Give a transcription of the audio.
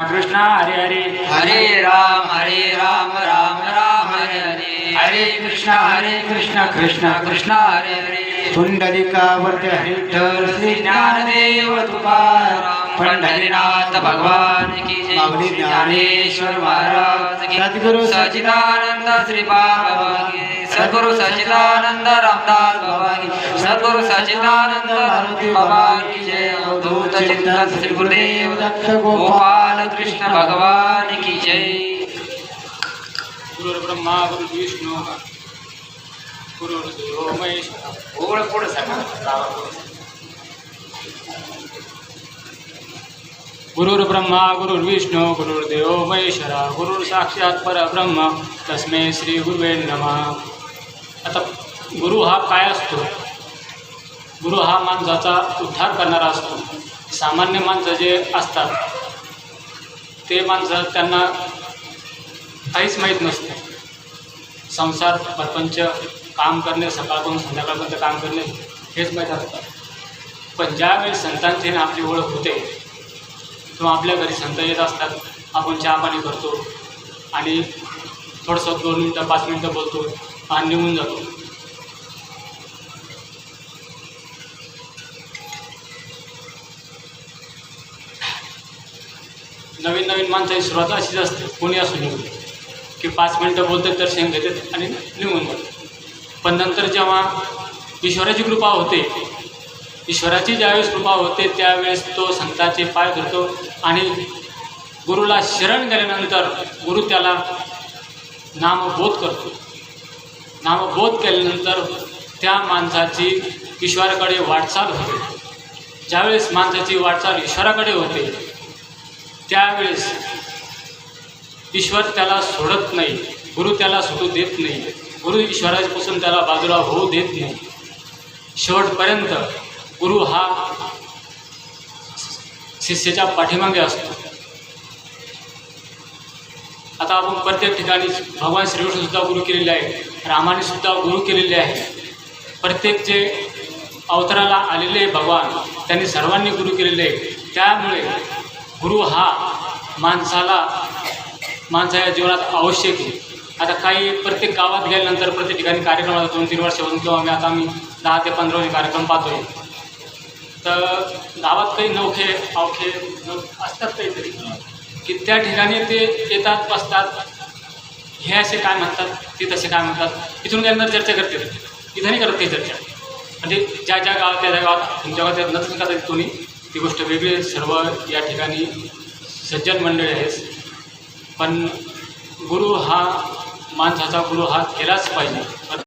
कृष्ण हरे हरे. हरे राम हरे राम राम राम हरे हरे. हरे कृष्ण हरे कृष्ण कृष्ण कृष्ण हरे हरे. पुंडलिकावर्ती हरिठ्ठल श्री ज्ञानदेव तुकाराम पंढरीनाथ भगवान की श्री ज्ञानेश्वर महाराज सद्गुरु सचिदानंद श्री बाबा सद्गुरु सचिदानंद रामदास बाबा की सद्गुरु सचिदानंद बाबा की जय अवधूत चिंतन श्री गुरुदेव दत्त गोपाल. कृष्ण भगवान की जय। गुरु ब्रह्मा गुरु विष्णू। गुरु देव महेश्वर। ओळ पुढे सांगा. गुरुर् ब्रह्मा गुरुर्विष्णू गुरुर्देव महेश्वरा। गुरुर साक्षात परब्रह्म। तस्मै श्री गुरुवे नमः। आता गुरु हा काय असतो? गुरु हा माणसाचा उद्धार करणारा असतो. सामान्य माणसं जे असतात ते माणसं त्यांना काहीच माहीत नसतं. संसार प्रपंच काम करणे सकाळपासून संध्याकाळपर्यंत काम करणे हेच माहीत असतं. पण ज्यावेळी संतांची आपली ओळख होते किंवा आपल्या घरी संत येत असतात आपण चहा पाणी करतो आणि थोडंसं दोन मिनटं पाच मिनटं बोलतो आणि निघून जातो. नवीन नवीन माणसाची सुरुवात अशीच असते. कोणी असू नये. की पाच मिनटं बोलतात दर्शन देतात आणि निघून जातात पण नंतर जेव्हा ईश्वराची कृपा होते ईश्वराची ज्यावेळेस कृपा होते त्यावेळेस तो संतांचे पाय धरतो आणि गुरुला शरण गेल्यानंतर गुरु त्याला नामबोध करतो. नामबोध केल्यानंतर त्या माणसाची ईश्वराकडे वाटचाल होते. ज्यावेळेस माणसाची वाटचाल ईश्वराकडे होते त्यावेळेस ईश्वर त्याला सोडत नाही गुरु त्याला सोडू देत नाही गुरु ईश्वरापासून त्याला बाजूला होऊ देत नाही शेवटपर्यंत गुरु हा शिष्याच्या पाठीमागे असतो. आता आपण प्रत्येक ठिकाणी भगवान श्रीकृष्णसुद्धा गुरु केलेले आहे रामाने सुद्धा गुरु केलेले आहे प्रत्येक जे अवताराला आलेले भगवान त्यांनी सर्वांनी गुरु केलेले आहे त्यामुळे गुरु हा माणसाला माणसाच्या जीवनात आवश्यक आहे. आता काही प्रत्येक गावात गेल्यानंतर प्रत्येक ठिकाणी कार्यक्रम आता दोन तीन वर्षापासून किंवा आम्ही आता आम्ही दहा ते पंधरा वर्ष कार्यक्रम पाहतोय. तर गावात काही नवखे अवखे असतात काहीतरी की त्या ठिकाणी ते येतात बसतात. हे असे काय म्हणतात ते तसे काय म्हणतात इथून त्यांना चर्चा करते इथं नाही करत ते चर्चा. म्हणजे ज्या ज्या गावात त्या त्या गावात तुमच्या गावात नसतील का तुम्ही ती गोष्ट वेगळी आहे. सर्व या ठिकाणी सज्जन मंडळी आहेस पण गुरु हा माणसाचा गुरु हा केलाच पाहिजे